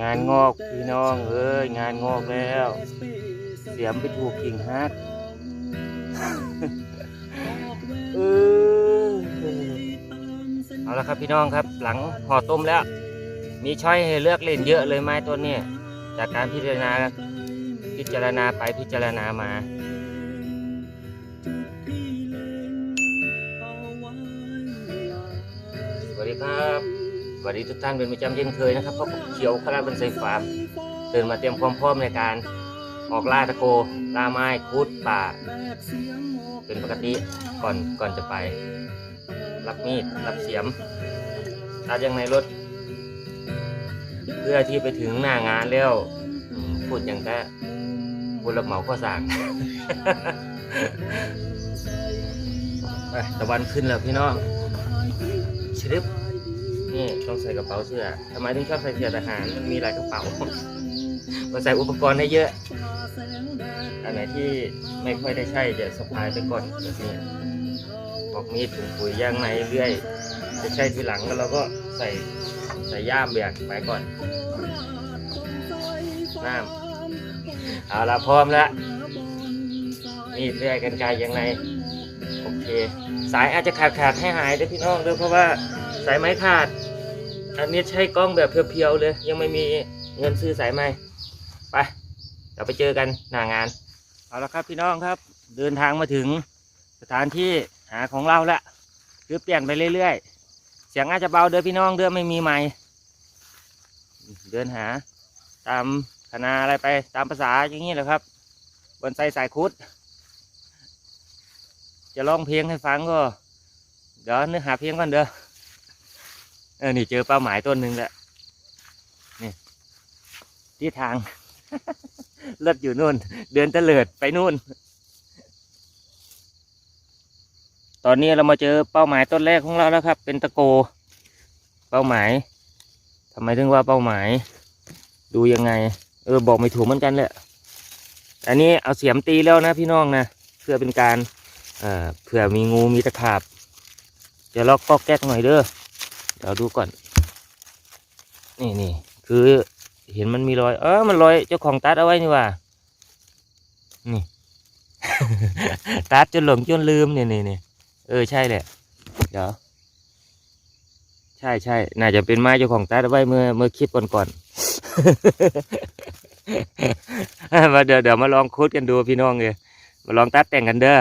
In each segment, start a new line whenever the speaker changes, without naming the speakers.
งานงอกพี่น้องเอ้ยงานงอกแล้ว เสียมไปถูกกิ่งฮักเออเอาละครับพี่น้องครับ หลังห่อต้มแล้ว มีช้อยให้เลือกเล่นเยอะเลยไม้ต้นนี่ยจากการพิจารณาพิจารณาไปพิจารณามาสวัสดีครับ สวัสดีทุกท่านเป็นประจำเช่นเคยนะครับพบกับเขียวคาราบันไซฟาร์มตื่นมาเตรียมความพร้อมในการออกล่าตะโกล่าไม้คุดป่า เป็นปกติก่อนก่อนจะไป รับมีด รับเสียมตัดยังในรถ เพื่อที่ไปถึงหน้างานแล้ว พูดอย่างแต่บุรับเหมาข้อสั่งไปตะวันขึ้นแล้วพี่น้องชริบ ต้องใส่กระเป๋าเสื้อทำไมถึงชอบใส่เสื้อทหารมันมีหลายกระเป๋ามาใส่อุปกรณ์ให้เยอะ อันไหนที่ไม่ค่อยได้ใช้จะสะพายไปก่อนแบบนี้ปอกมีดถุงปุ๋ยย่างในเรื่อย จะใช้ทีหลังแล้วเราก็ใส่ใส่ย่ามเบียกไปก่อนน้ำเอาละพร้อมแล้วมีดเรื่อยกันไกลยังไงโอเค สายอาจจะขาดขาดให้หายด้วยพี่น้องด้วยเพราะว่าสายไม้ขาด อันนี้ใช้กล้องแบบเพียวๆเลย ยังไม่มีเงินซื้อสายไม้ไปเดี๋ยวไปเจอกันหน้างาน เอาละครับพี่น้องครับ เดินทางมาถึงสถานที่หาของเราละคือเปลี่ยนไปเรื่อยๆ เสียงอาจจะเบาเด้อพี่น้องเด้อไม่มีไม้เดินหา ตามคณะอะไรไปตามภาษาอย่างนี้แหละครับ บนไซสายคุด จะร้องเพลงให้ฟังก็ เดี๋ยวเนื้อหาเพลงก่อนเด้อ ออนี่เจอเป้าหมายต้นหนึ่งแล้วนี่ที่ทางเลิศอยู่นู่น เดินตะเลิดไปนู่น ตอนนี้เรามาเจอเป้าหมายต้นแรกของเราแล้วครับ เป็นตะโก เป้าหมายทำไมถึงว่าเป้าหมาย ดูยังไง เออบอกไม่ถูกเหมือนกันแหละอันนี้เอาเสียมตีแล้วนะพี่น้องนะเพื่อเป็นการเอ่อเผื่อมีงูมีตะขาบจะล็อกก็แก๊กหน่อยเด้อ เดี๋ยวดูก่อน นี่นี่คือเห็นมันมีรอย เออมันรอยเจ้าของตัดเอาไว้นี่ว่า นี่ ตัดจนหลงจนลืมเนี่ยนี่นี่เออใช่แหละ เดี๋ยว ใช่ใช่น่าจะเป็นไม้เจ้าของตัดเอาไว้เมื่อเมื่อคลิปก่อนๆมาเดี๋ยวเดี๋ยวมาลองคุดกันดูพี่น้องเลยมาลองตัดแต่งกันเด้อ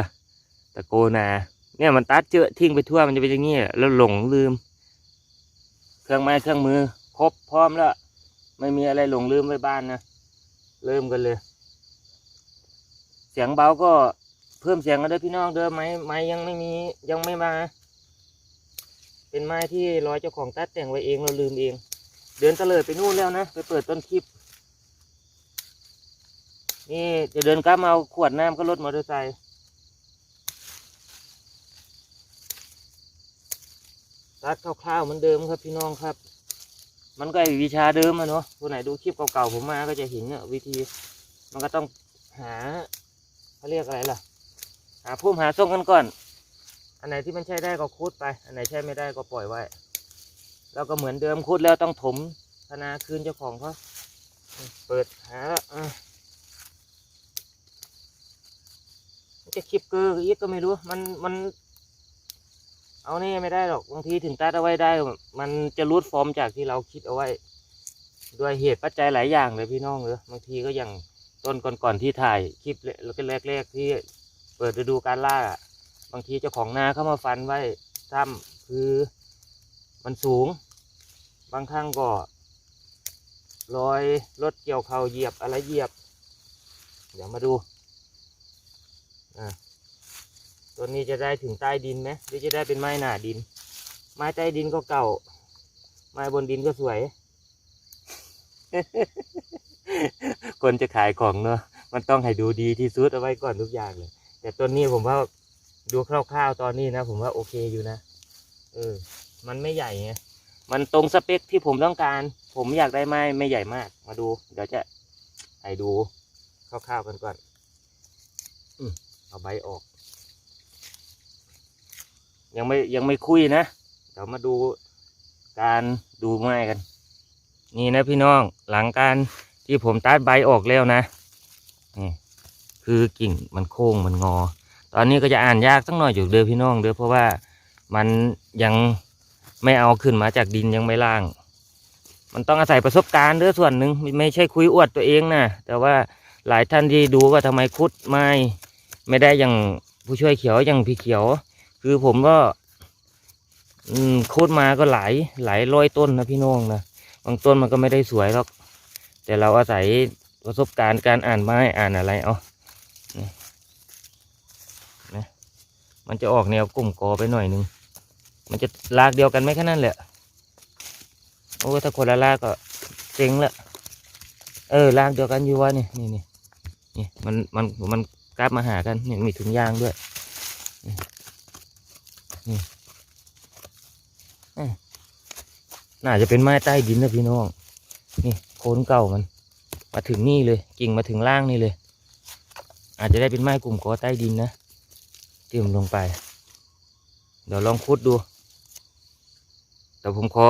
ตะโกนาเนี่ยมันตัดเจอะทิ้งไปทั่วมันจะเป็นอย่างนี้แล้วหลงลืม รื่องไม้เครื่องมือ ครบพร้อมแล้ว ไม่มีอะไรหลงลืมไว้บ้านนะ เริ่มกันเลย เสียงเบาก็เพิ่มเสียงกันเด้อพี่น้องเด้อไม้ไม้ยังไม่มียังไม่มา เป็นไม้ที่ร้อยเจ้าของตัดแต่งไว้เองเราลืมเอง เดินตะเลิดไปนู่นแล้วนะไปเปิดต้นคลิป นี่จะเดินกลับมาเอาขวดน้ำก็รถมอเตอร์ไซค์ ตัดคร่าวๆเหมือนเดิมครับพี่น้องครับ มันก็ไอวิชาเดิมอะเนาะตัวไหนดูคลิปเก่าๆผมมาก็จะเห็นเนี่ยวิธี มันก็ต้องหาเขาเรียกอะไรล่ะ หาพุ่มหาส่งกันก่อน อันไหนที่มันใช้ได้ก็คูดไป อันไหนใช้ไม่ได้ก็ปล่อยไว้ แล้วก็เหมือนเดิมคูดแล้วต้องถมธนาคืนเจ้าของเขาเปิดหาแล้วอะจะคลิปเกอร์อีกก็ไม่รู้ มันมัน เอานี่ไม่ได้หรอกบางทีถึงตัดเอาไว้ได้ มันจะรูดฟอร์มจากที่เราคิดเอาไว้ ด้วยเหตุปัจจัยหลายอย่างเลยพี่น้องเลยบางทีก็อย่างต้นก่อนๆที่ถ่ายคลิปแล้วก็แรกๆที่เปิดฤดูการล่าอะบางทีเจ้าของนาเข้ามาฟันไว้ถ้ำคือมันสูง บางครั้งก็รอยรถเกี่ยวเขาเหยียบอะไรเหยียบ เดี๋ยวมาดูอะ ตัวนี้จะได้ถึงใต้ดินไหมหรือจะได้เป็นไม้หนาดิน ไม้ใต้ดินก็เก่า ไม้บนดินก็สวย คนจะขายของเนอะมันต้องให้ดูดีที่สุดเอาไว้ก่อนทุกอย่างเลย แต่ต้นนี้ผมว่าดูคร่าวๆตอนนี้นะ ผมว่าโอเคอยู่นะเออ มันไม่ใหญ่ไงมันตรงสเปคที่ผมต้องการ ผมอยากได้ไม้ไม่ใหญ่มาก มาดู เดี๋ยวจะให้ดูคร่าวๆกันก่อนอเอาใบออก ยังไม่ยังไม่คุยนะเดี๋ยวมาดูการดูไม้กัน นี่นะพี่น้องหลังการที่ผมตัดใบออกแล้วนะนี่คือกิ่งมันโค้งมันงอ ตอนนี้ก็จะอ่านยากสักหน่อยอยู่เด้อพี่น้องเด้อเพราะว่ามันยังไม่เอาขึ้นมาจากดินยังไม่ล่าง มันต้องอาศัยประสบการณ์เด้อส่วนหนึ่งไม่ใช่คุยอวดตัวเองนะแต่ว่าหลายท่านที่ดูว่าทำไมคุดไม่ไม่ได้อย่างผู้ช่วยเขียวอย่างพี่เขียว คือผมก็ อืมคุดมาก็หลายหลายร้อยต้นนะพี่น้องนะบางต้นมันก็ไม่ได้สวยหรอก แต่เราอาศัยประสบการณ์การอ่านไม้อ่านอะไรเอานี่นะมันจะออกแนวกลุ่มกอไปหน่อยนึง มันจะลากเดียวกันไหมแค่นั้นแหละโอ้ถ้าคนละลากก็เจ๊งละเออลากเดียวกันอยู่วะนี่นี่นี่นี่มันมันมันกลับมาหากันนี่มีถุงยางด้วย นี่น่าจะเป็นไม้ใต้ดินนะพี่น้อง นี่โคนเก่ามัน มาถึงนี่เลย กิ่งมาถึงล่างนี่เลย อาจจะได้เป็นไม้กลุ่มกอใต้ดินนะที่ผมลงไป เดี๋ยวลองคุดดูแต่ผมขอ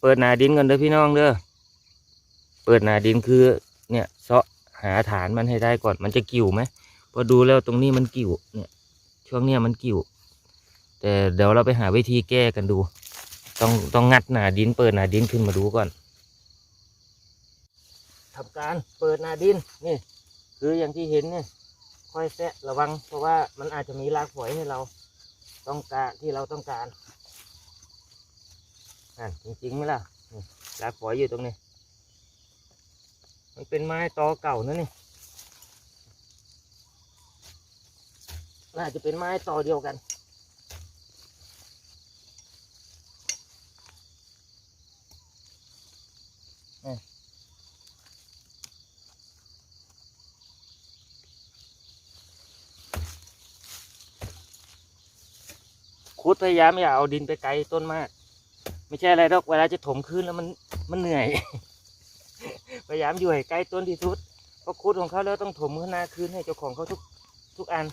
เปิดหนาดินก่อนเด้อพี่น้องเด้อ เปิดหนาดินคือเนี่ยเสาะหาฐานมันให้ได้ก่อนมันจะกิ่วไหมพอดูแล้วตรงนี้มันกิ่วเนี่ย ช่วงเนี้ยมันกิ่ว แต่เดี๋ยวเราไปหาวิธีแก้กันดู ต้องต้องงัดหนาดิน เปิดหนาดินขึ้นมาดูก่อนทำการเปิดหนาดินนี่ คืออย่างที่เห็นเนี่ยค่อยแซะระวัง เพราะว่ามันอาจจะมีรากฝอยให้เราต้องการที่เราต้องการนั่นจริงๆไหมล่ะรากฝอยอยู่ตรงนี้ มันเป็นไม้ตอเก่านะนี่น่าจะเป็นไม้ตอเดียวกัน คุดพยายามอย่าเอาดินไปไกลต้นมาก ไม่ใช่อะไรหรอกเวลาจะถมขึ้นแล้วมันมันเหนื่อย พยายามอยู่ให้ใกล้ต้นที่สุดเพราะคุดของเขาแล้วต้องถมขึ้นหน้าคืนให้เจ้าของเขาทุกทุกอัน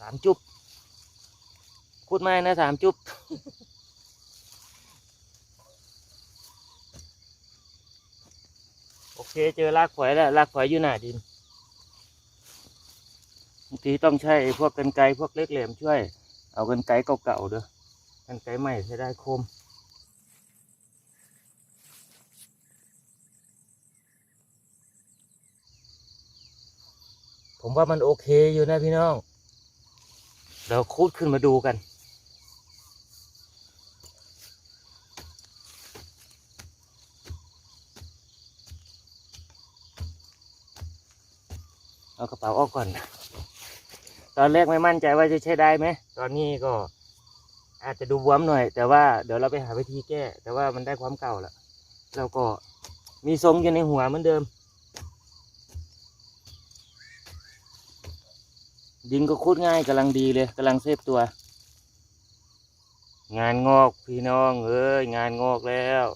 สามจุบคุดไม่นะสามจุบ โอ เคเจอรากฝอยแล้วรากฝอยอยู่หน้าดินบางทีต้องใช้พวกกันไกพวกเล็กแหลมช่วย เอากันไกเก่าๆเด้อกันไกใหม่ใช้ได้คมผมว่ามันโอเคอยู่นะพี่น้องเดี๋ยวคูดขึ้นมาดูกัน เอากระเป๋าออกก่อน ตอนแรกไม่มั่นใจว่าจะใช้ได้ไหม ตอนนี้ก็อาจจะดูบวมหน่อย แต่ว่าเดี๋ยวเราไปหาวิธีแก้ แต่ว่ามันได้ความเก่าแล้วแล้วก็มีทรงอยู่ในหัวเหมือนเดิม ดินก็คุดง่ายกำลังดีเลยกำลังเซฟตัว งานงอกพี่น้องเอ้ยงานงอกแล้ว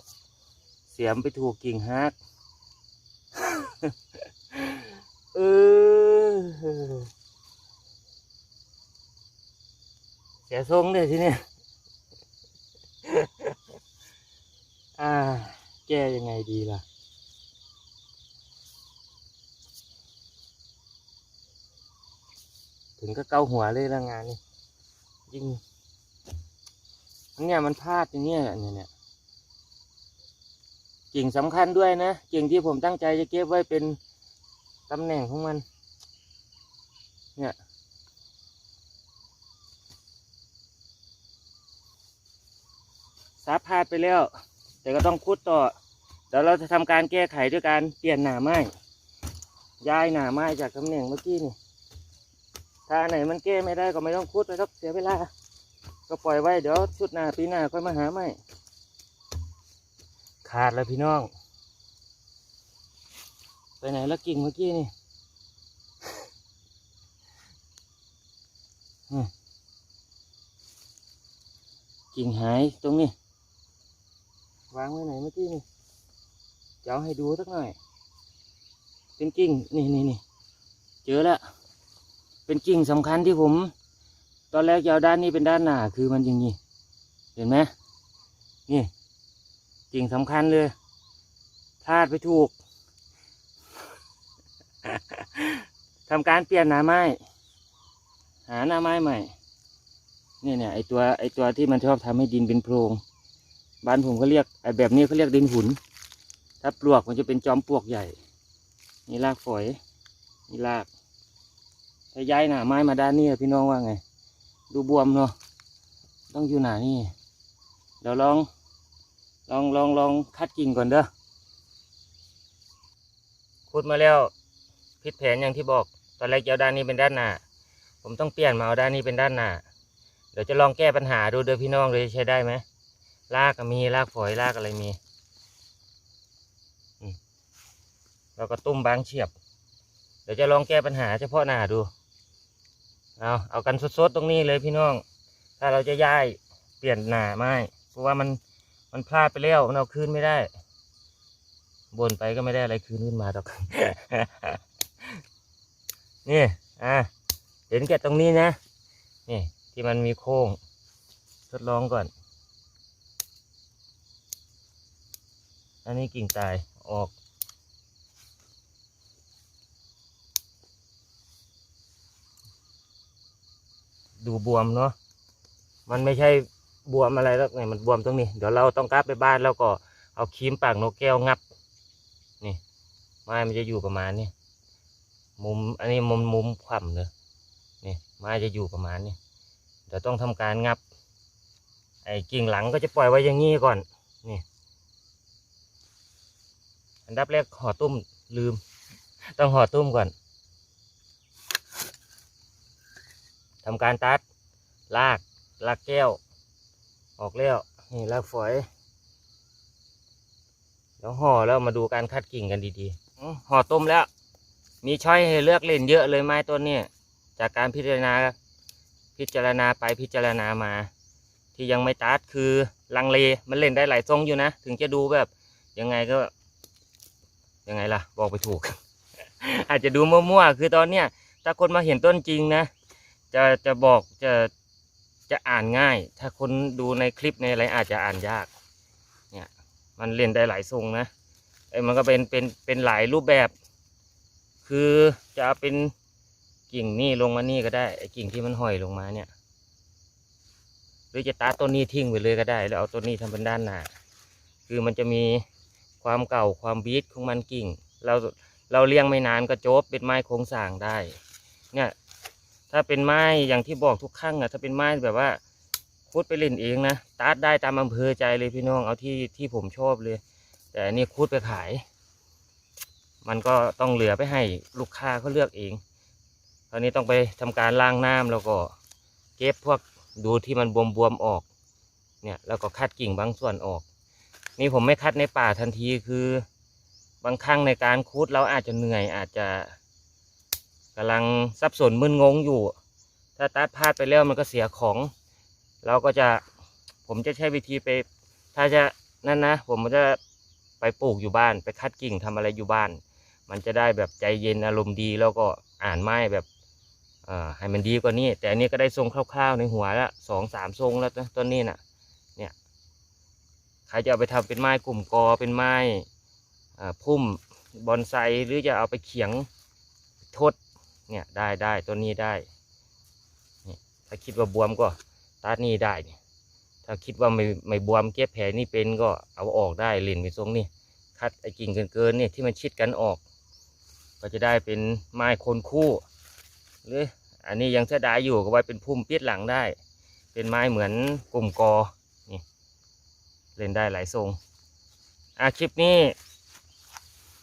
เสียมไปถูกกิ่งฮัก เออเสียทรงเลยทีเนี้ยอ่า แก้ยังไงดีล่ะถึงก็เกาหัวเลยละงานนี่ยิงเนี่ยมันพลาดอย่างเงี้ยเนี่ยเนี่ยกิ่งสำคัญด้วยนะกิ่งที่ผมตั้งใจจะเก็บไว้เป็น ตำแหน่งของมัน เนี่ยสาพาดไปแล้ว แต่ก็ต้องคุดต่อ เดี๋ยวเราจะทำการแก้ไขด้วยการเปลี่ยนหนาไม้ย้ายหนาไม้จากตำแหน่งเมื่อกี้นี่ ถ้าไหนมันแก้ไม่ได้ก็ไม่ต้องคุดนะครับเสียเวลา ก็ปล่อยไว้เดี๋ยวชุดหน้าปีหน้าค่อยมาหาใหม่ขาดแล้วพี่น้อง ไปไหนแล้วกิ่งเมื่อกี้นี่กิ่งหายตรงนี้ วางไว้ไหนเมื่อกี้นี่จะเอาให้ดูสักหน่อย เป็นกิ่งนี่นี่นี่เจอแล้ว เป็นกิ่งสำคัญที่ผม ตอนแรกจะเอาด้านนี้เป็นด้านหน้าคือมันอย่างนี้เห็นไหมนี่สิ่งสำคัญเลยพลาดไปถูก ทำการเปลี่ยนหน้าไม้ หาหน้าไม้ใหม่ เนี่ยเนี่ยไอตัวไอตัวที่มันชอบทำให้ดินเป็นโพรง บ้านผมเขาเรียกไอแบบนี้เขาเรียกดินหุน ถ้าปลวกมันจะเป็นจอมปลวกใหญ่ นี่รากฝอยนี่รากถ้าย้ายหน้าไม้มาด้านนี้พี่น้องว่าไง ดูบวมเนาะ ต้องอยู่หนานี่ เดี๋ยวลอง ลองลองลองคัดกิ่งก่อนเด้อขุดมาแล้วผิดแผนอย่างที่บอก อนแรกจะเอาด้านนี้เป็นด้านหน้า ผมต้องเปลี่ยนมาเอาด้านนี้เป็นด้านหน้า เดี๋ยวจะลองแก้ปัญหาดูเด้อพี่น้องเลยใช้ได้ไหมรากมีรากฝอยรากอะไรมีอืมแล้วก็ตุ้มบางเฉียบ เดี๋ยวจะลองแก้ปัญหาเฉพาะหน้าดู เอาเอากันสดๆตรงนี้เลยพี่น้อง ถ้าเราจะย้ายเปลี่ยนหน้าไม้เพราะว่ามันมันพลาดไปแล้วมันเอาคืนไม่ได้ บนไปก็ไม่ได้อะไรคืนขึ้นมาหรอก นี่อะเห็นแก่ตรงนี้นะ นี่ ที่มันมีโค้ง ทดลองก่อน อันนี้กิ่งตายออก ดูบวมเนาะมันไม่ใช่บวมอะไรแล้วไงมันบวมตรงนี้ เดี๋ยวเราต้องกลับไปบ้านแล้วก็เอาครีมปากนกแก้วงับ นี่ไม้มันจะอยู่ประมาณนี้ มุมอันนี้มุมมุมคว่ำเลยนี่ไม้จะอยู่ประมาณนี้เดี๋ยวต้องทำการงับ ไอ้กิ่งหลังก็จะปล่อยไว้อย่างนี้ก่อนนี่อันดับแรกห่อตุ้มลืม ต้องห่อตุ้มก่อนทำการตัดลากลากแก้ว ออกแล้วนี่ลากฝอยเดี๋ยวห่อแล้วมาดูการคัดกิ่งกันดีๆห่อต้มแล้ว มีช้อยให้เลือกเล่นเยอะเลยไม้ต้นเนี่ยจากการพิจารณาพิจารณาไปพิจารณามา ที่ยังไม่ตัดคือลังเลมันเล่นได้หลายทรงอยู่นะ ถึงจะดูแบบยังไงก็ ยังไงล่ะ บอกไปถูก อาจจะดูมั่วๆคือตอนเนี้ยถ้าคนมาเห็นต้นจริงนะ จะจะบอกจะจะอ่านง่าย ถ้าคนดูในคลิปในอะไรอาจจะอ่านยาก เนี่ย มันเล่นได้หลายทรงนะไอ้มันก็เป็นเป็นเป็นหลายรูปแบบ คือจะเอาเป็นกิ่งนี่ลงมานี่ก็ได้ไอ้กิ่งที่มันห้อยลงมาเนี่ย หรือจะตัดต้นนี้ทิ้งไปเลยก็ได้ แล้วเอาต้นนี้ทำเป็นด้านหน้าคือมันจะมีความเก่าความบีทของมันกิ่ง เราเราเลี้ยงไม่นานก็โจบเป็นไม้โครงสร้างได้ เนี่ย ถ้าเป็นไม้อย่างที่บอกทุกครั้งอะถ้าเป็นไม้แบบว่าคุดไปเล่นเองนะตัดได้ตามอำเภอใจเลยพี่น้องเอาที่ที่ผมชอบเลย แต่อันนี่คุดไปขาย มันก็ต้องเหลือไปให้ลูกค้าเขาเลือกเองตอนนี้ต้องไปทำการล้างน้ำแล้วก็เก็บพวกดูที่มันบวมๆออก เนี่ยแล้วก็คัดกิ่งบางส่วนออก นี่ผมไม่คัดในป่าทันทีคือบางครั้งในการคุดเราอาจจะเหนื่อยอาจจะกำลังสับสนมึนงงอยู่ ถ้าตัดพลาดไปแล้วมันก็เสียของ เราก็จะผมจะใช้วิธีไป ถ้าจะนั่นนะ ผมจะไปปลูกอยู่บ้าน ไปคัดกิ่งทำอะไรอยู่บ้าน มันจะได้แบบใจเย็นอารมณ์ดีแล้วก็อ่านไม้แบบเอ่อให้มันดีกว่านี้ แต่อันนี้ก็ได้ทรงคร่าวๆในหัวละสองสามทรงแล้วนะต้นนี้น่ะเนี่ยใครจะเอาไปทำเป็นไม้กลุ่มกอเป็นไม้พุ่มบอนไซหรือจะเอาไปเขียงทดเนี่ยได้ได้ต้นนี้ได้นี่ถ้าคิดว่าบวมก็ตัดนี่ได้นี่ถ้าคิดว่าไม่ไม่บวมเก็บแผลนี่เป็นก็เอาออกได้เล่นไปทรงนี่คัดไอ้กิ่งเกินๆเนี่ยที่มันชิดกันออก ก็จะได้เป็นไม้คนคู่ หรืออันนี้ยังเสียดายอยู่ก็ไว้เป็นพุ่มปิดหลังได้ เป็นไม้เหมือนกลุ่มกอนี่เล่นได้หลายทรงอาคลิปนี้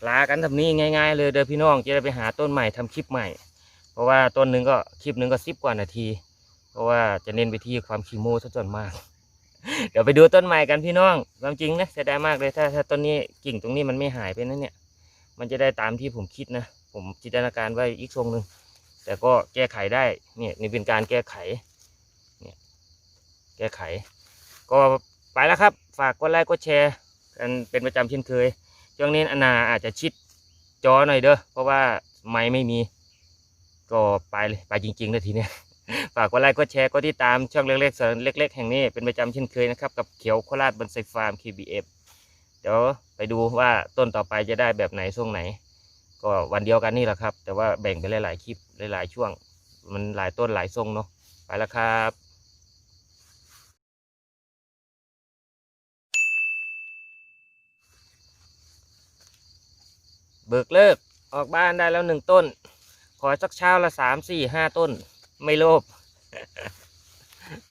ลากันทำนี้ง่ายๆ เลยเด้อพี่น้องจะได้ไปหาต้นใหม่ทำคลิปใหม่ เพราะว่าต้นหนึ่งก็คลิปหนึ่งก็สิบกว่านาที เพราะว่าจะเน้นไปที่ความขี้โมซะจนมาก เดี๋ยวไปดูต้นใหม่กันพี่น้องความจริงนะเสียดายมากเลยถ้าถ้าต้นนี้กิ่งตรงนี้มันไม่หายไปนั่นเนี่ย มันจะได้ตามที่ผมคิดนะ ผมจินตนาการไว้อีกทรงหนึ่งแต่ก็แก้ไขได้เนี่ยนี่เป็นการแก้ไขเนี่ยแก้ไข ก็ไปแล้วครับ ฝากกดไลค์กดแชร์กันเป็นประจำเช่นเคยช่วงนี้อนาอาจจะชิดจอหน่อยเด้อเพราะว่าไม้ไม่มี ก็ไปเลยไปจริงๆนะทีเนี้ยฝากกดไลค์กดแชร์กดติดตามช่องเล็กๆสอนเล็ก ๆ แห่งนี้เป็นประจำเช่นเคยนะครับ กับเขียวโคราชบนไซฟาร์ม KBF เดี๋ยว ไปดูว่าต้นต่อไปจะได้แบบไหนทรงไหน ก็วันเดียวกันนี่แหละครับ แต่ว่าแบ่งไปหลายๆคลิปหลายๆช่วง มันหลายต้นหลายทรงเนาะไปแล้วครับเบิกเลิกออกบ้านได้แล้วหนึ่งต้น ขอสักเช้าละสามสี่ห้าต้น ไม่โลภ